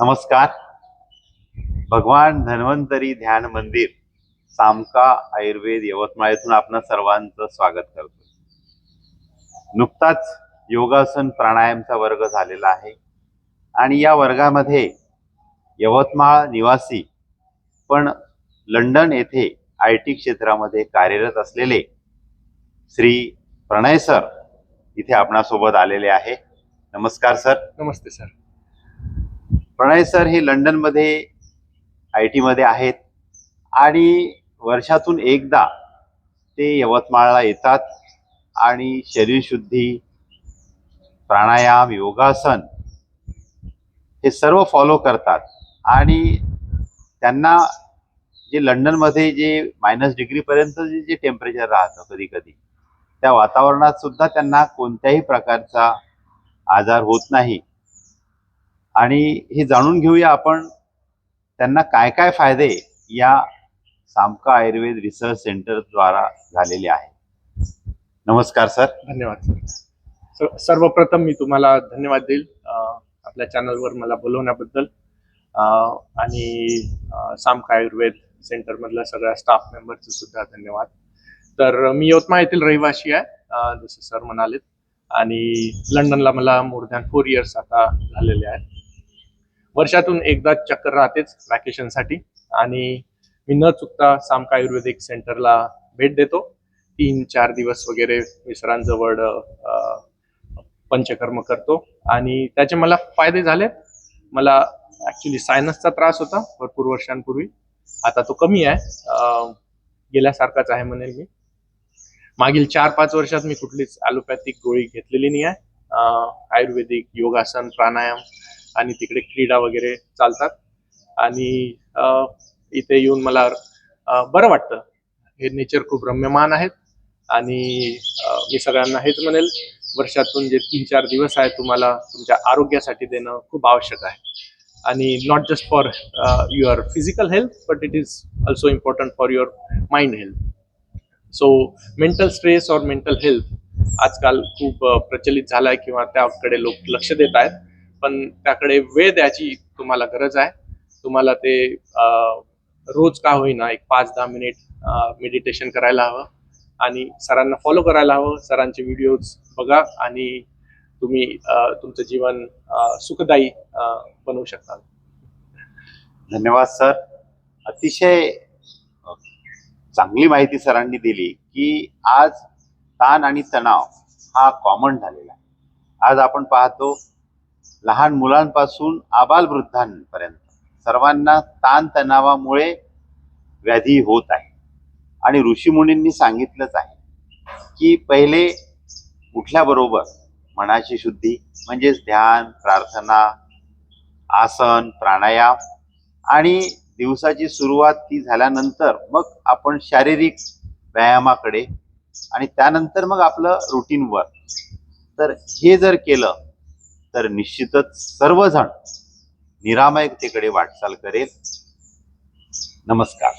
नमस्कार. भगवान धन्वंतरी ध्यान मंदिर सामका आयुर्वेद यवतमाळ येथून आपण सर्वांचं स्वागत करतो नुकताच योगासन प्राणायामचा वर्ग झालेला आहे आणि या वर्गामध्ये यवतमाळ निवासी पण लंडन येथे आय टी क्षेत्रामध्ये कार्यरत असलेले श्री प्रणय सर इथे आपणासोबत आलेले आहे. नमस्कार सर. नमस्ते सर. प्रणय सर हे लंडनमध्ये आय टीमध्ये आहेत आणि वर्षातून एकदा ते यवतमाळला येतात आणि शरीरशुद्धी प्राणायाम योगासन हे सर्व फॉलो करतात. आणि त्यांना जे लंडनमध्ये जे मायनस डिग्रीपर्यंत जे जे टेम्परेचर राहतं कधी कधी त्या वातावरणात सुद्धा त्यांना कोणत्याही प्रकारचा आजार होत नाही. आणि हे जाणून घेऊया आपण त्यांना काय काय फायदे या सामका आयुर्वेद रिसर्च सेंटर द्वारा झालेले आहे नमस्कार सर. धन्यवाद सर. सर्वप्रथम मी तुम्हाला धन्यवाद देईल आपल्या चॅनलवर मला बोलवण्याबद्दल. आणि सामका आयुर्वेद सेंटरमधल्या सगळ्या स्टाफ मेंबरचे सुद्धा धन्यवाद. तर मी यवतमाळ येथील रहिवासी आहे अं, जसं सर म्हणालेत. आणि लंडनला मला मोर दॅन फोर इयर्स आता झालेले आहेत. वर्षातून एकदा चक्कर राहतेच वॅकेशनसाठी आणि मी न चुकता सामका आयुर्वेदिक सेंटरला भेट देतो. तीन चार दिवस वगैरे मिसरांजवळ पंचकर्म करतो. आणि त्याचे मला फायदे झाले मला ॲक्च्युली सायनसचा त्रास होता भरपूर वर्षांपूर्वी. आता तो कमी आहे. गेल्यासारखाच आहे म्हणेल मी. मागील चार पाच वर्षात मी कुठलीच ॲलोपॅथिक गोळी घेतलेली नाही आहे. आयुर्वेदिक योगासन प्राणायाम आणि तिकडे क्रीडा वगैरे चालतात. आणि इथे येऊन मला बरं वाटतं. हे नेचर खूप रम्यमान आहेत. आणि मी सगळ्यांना हेच म्हणेल वर्षातून जे तीन चार दिवस आहेत तुम्हाला तुमच्या आरोग्यासाठी देणं खूप आवश्यक आहे. आणि not just for your physical health but it is also important for your mind health so mental stress और मेंटल हेल्थ आजकाल खूप प्रचलित झाला आहे किंवा त्याकडे लोक लक्ष देत आहेत. पण त्याकडे वेळ द्यायची तुम्हाला गरज आहे. तुम्हाला ते रोज का होईना एक पाच दहा मिनिट मेडिटेशन करायला हवं. आणि सरांना फॉलो करायला हवं. सरांचे व्हिडिओज बघा आणि तुम्ही तुमचं जीवन सुखदायी बनवू शकता. धन्यवाद सर. अतिशय चांगली माहिती सरांनी दिली की आज ताण आणि तणाव हा कॉमन झालेला आहे. आज आपण पाहतो लहान मुलांपासून आबालवृद्धांपर्यंत. सर्वांना ताणतणावामुळे व्याधी होत आहे. आणि ऋषीमुनींनी सांगितलंच आहे की पहिले उठल्याबरोबर मनाची शुद्धी म्हणजेच ध्यान प्रार्थना आसन प्राणायाम आणि दिवसाची सुरुवात ती झाल्यानंतर मग आपण शारीरिक व्यायामाकडे आणि त्यानंतर मग आपलं रुटीन तर हे जर केलं तर निश्चितच सर्वजण निरामयतेकडे वाटचाल करेल. नमस्कार.